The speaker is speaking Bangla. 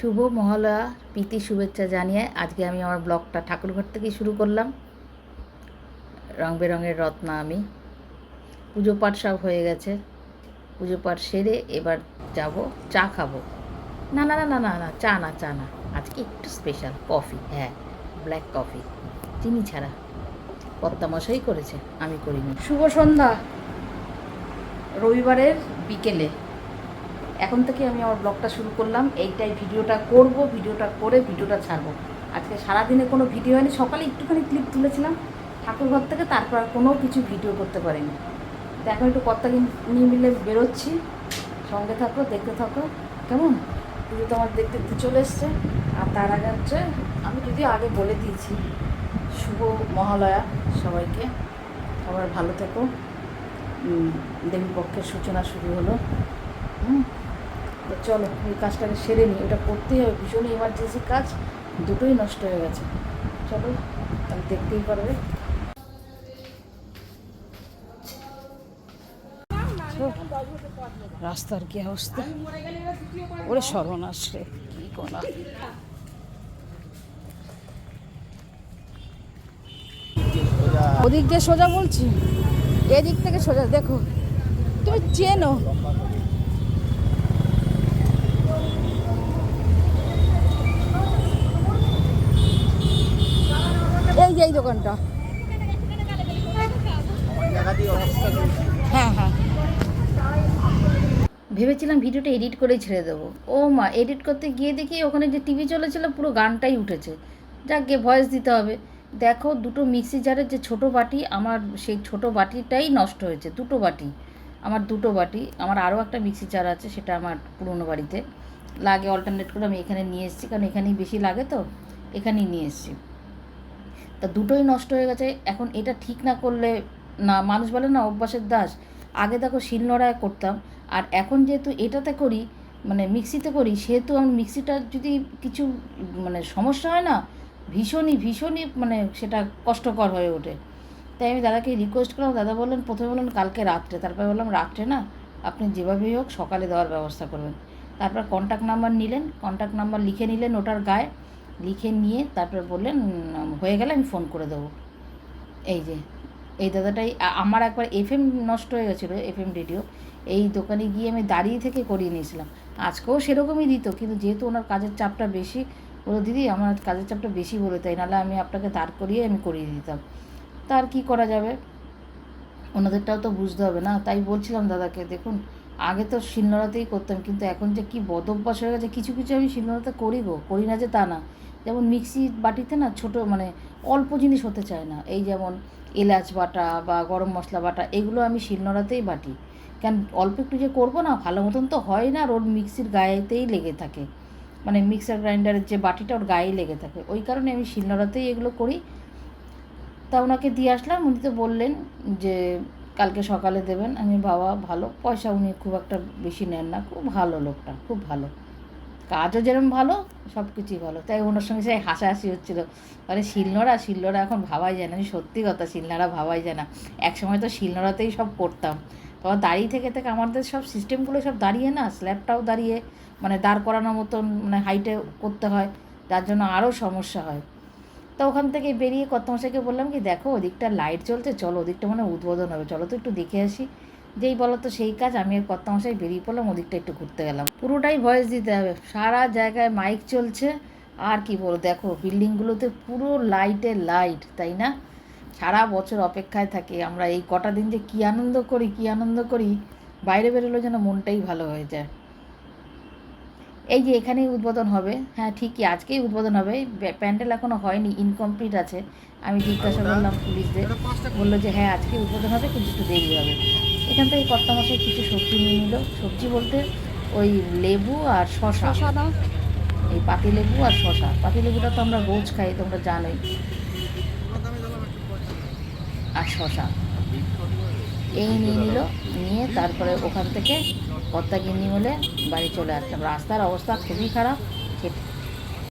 শুভ মহালয়া প্রীতি শুভেচ্ছা জানিয়ে আজকে আমি আমার ব্লগটা ঠাকুরঘর থেকে শুরু করলাম। রং বেরঙের রত্না আমি। পুজো পাঠ সব হয়ে গেছে। পুজো পাঠ সেরে এবার যাব, চা খাব। না না না না না না, চা না চা না। আজকে একটু স্পেশাল কফি হ্যাঁ ব্ল্যাক কফি চিনি ছাড়া। কর্তামশাই করেছে, আমি করিনি। শুভ সন্ধ্যা। রবিবারের বিকেলে এখন থেকে আমি আমার ব্লগটা শুরু করলাম। এইটাই ভিডিওটা করব ভিডিওটা করে ভিডিওটা ছাড়বো। আজকে সারাদিনে কোনো ভিডিও হয়নি সকালে একটুখানি ক্লিপ তুলেছিলাম ঠাকুরঘর থেকে তারপর কোনো কিছু ভিডিও করতে পারিনি। তো এখন একটু কর্তা নিয়ে মিলে বেরোচ্ছি। সঙ্গে থাকো দেখতে থাকো। কেমন? পুজো তো আমার দেখতে দেখতে চলে এসছে। আর তার আগে হচ্ছে আমি যদি আগে বলে দিয়েছি শুভ মহালয়া সবাইকে। সবার ভালো থেকো। উম, দেবী পক্ষের সূচনা শুরু হলো। হুম? তো চলো, এই কাজটাকে সেরে নিই। ওটা করতেই হবে ভীষণই ইমার্জেন্সি কাজ, দুটোই নষ্ট হয়ে গেছে। চলো, তাহলে দেখতেই পারবে। রাস্তার কি অবস্থা? ওরে সর্বনাশ রে, কি কোনা ওদিক দিয়ে সোজা বলছি, এদিক থেকে সোজা, দেখো, তুমি চেনো এই যে এই দোকানটা। হ্যাঁ হ্যাঁ। ভেবেছিলাম ভিডিওটা এডিট করে ছেড়ে দেবো। ও মা, এডিট করতে গিয়ে দেখি ওখানে যে টিভি চলেছিল, পুরো গানটাই উঠেছে। যাক গিয়ে ভয়েস দিতে হবে। দেখো, দুটো মিক্সি জারের যে ছোটো বাটি, আমার সেই ছোট বাটিটাই নষ্ট হয়েছে, দুটো বাটি। আমার দুটো বাটি, আমার আরও একটা মিক্সি জার আছে, সেটা আমার পুরনো বাড়িতে। লাগে অল্টারনেট করে আমি এখানে নিয়ে এসেছি, কারণ এখানেই বেশি লাগে তো, এখানেই নিয়ে এসেছি। তা দুটোই নষ্ট হয়ে গেছে। এখন এটা ঠিক না করলে, না, মানুষ বলে না, অভ্যাসের দাস। আগে দেখো শিলনোড়ায় করতাম, আর এখন যেহেতু এটাতে করি মানে মিক্সিতে করি, সেহেতু আমি মিক্সিটা যদি কিছু মানে সমস্যা হয় না, ভীষণই ভীষণই মানে সেটা কষ্টকর হয়ে ওঠে। তাই আমি দাদাকে রিকোয়েস্ট করলাম, দাদা বললেন, প্রথমে বললেন কালকে রাত্রে। তারপরে বললাম, রাত্রে না, আপনি যেভাবেই হোক সকালে দেওয়ার ব্যবস্থা করবেন। তারপর কন্ট্যাক্ট নাম্বার নিলেন কন্ট্যাক্ট নাম্বার লিখে নিলেন ওটার গায়ে। লিখে নিয়ে তারপর বললেন হয়ে গেলে আমি ফোন করে দেবো। এই যে, এই দাদাটাই আমার একবার এফএম নষ্ট হয়ে গেছিল এফএম রেডিও এই দোকানে গিয়ে আমি দাঁড়িয়ে থেকে করিয়ে নিয়েছিলাম। আজকেও সেরকমই দিত, কিন্তু যেহেতু ওনার কাজের চাপটা বেশি, বলো, দিদি, আমার কাজের চাপটা বেশি বলে তাই, নাহলে আমি আপনাকে দাঁড় করিয়ে আমি করিয়ে দিতাম। তার কি করা যাবে? ওনাদেরটাও তো বুঝতে হবে না, তাই বলছিলাম দাদাকে, দেখুন আগে তো শিলনোড়াতেই করতাম, কিন্তু এখন যে কি বদ হয়ে গেছে, কিছু কিছু আমি শিলনোড়াতে করি গো, করি না যে তা না। যেমন মিক্সি বাটিতে না ছোট মানে অল্প জিনিস হতে চায় না, এই যেমন এলাচ বাটা বা গরম মশলা বাটা, এগুলো আমি শিলনোড়াতেই বাটি। কেন, অল্প একটু যে করব না, ভালো মতন তো হয় না ওর মিক্সির গায়েতেই লেগে থাকে। মানে মিক্সার গ্রাইন্ডারের যে বাটিটা ওর গায়ে লেগে থাকে, ওই কারণে আমি শিলনোড়াতেই এগুলো করি। তা ওনাকে দিয়ে আসলাম, উনি তো বললেন যে কালকে সকালে দেবেন। আমি বাবা ভালো, পয়সা উনি খুব একটা বেশি নেন না, খুব ভালো লোকটা, খুব ভালো। কাজও যেরকম ভালো সব কিছুই ভালো। তাই ওনার সঙ্গে সেই হাসাহাসি হচ্ছিল। আরে শিলনোড়া শিলনোড়া এখন ভাবাই যায় না। আমি সত্যি কথা, শিলনোড়া ভাবাই যায় না। এক সময় তো শিলনোড়াতেই সব করতাম। তখন দাঁড়িয়ে থেকে থেকে আমাদের সব সিস্টেমগুলো সব দাঁড়িয়ে না স্ল্যাবটাও দাঁড়িয়ে মানে দাঁড় করানোর মতন মানে হাইটে করতে হয়। যার জন্য আরও সমস্যা হয়। তো ওখান থেকে বেরিয়ে কত মশাইকে বললাম কি, দেখো, ওদিকটা লাইট চলছে চলো, ওদিকটা মানে উদ্বোধন হবে, চলো তো একটু দেখে আসি। যেই বলো তো সেই কাজ, আমি আর বেরিয়ে পড়লাম, ওদিকটা একটু ঘুরতে গেলাম। পুরোটাই ভয়েস দিতে হবে, সারা জায়গায় মাইক চলছে, আর কি বলো দেখো, বিল্ডিংগুলোতে পুরো লাইটে লাইট তাই না? সারা বছর অপেক্ষায় থাকে, আমরা এই কটা দিন যে কী আনন্দ করি, কী আনন্দ করি, বাইরে বেরোলে যেন মনটাই ভালো হয়ে যায়। এই যে এখানেই উদ্বোধন হবে। হ্যাঁ ঠিকই আজকেই উদ্বোধন হবে। প্যান্ডেল এখনও হয়নি ইনকমপ্লিট আছে। আমি জিজ্ঞাসা করলাম পুলিশদের। বলল যে হ্যাঁ আজকে উদ্বোধন হবে কিন্তু একটু দেরি হবে। এখান থেকে কর্তামশাই কিছু সবজি নিয়ে নিল। সবজি বলতে ওই লেবু আর শশা এই পাতি লেবু আর শশা পাতি লেবুটা তো আমরা রোজ খাই তোমরা জানোই। আর শশা এই নিয়ে নিল, নিয়ে তারপরে ওখান থেকে কর্তা গিন্নি হলে বাড়ি চলে আসলাম। রাস্তার অবস্থা খুবই খারাপ।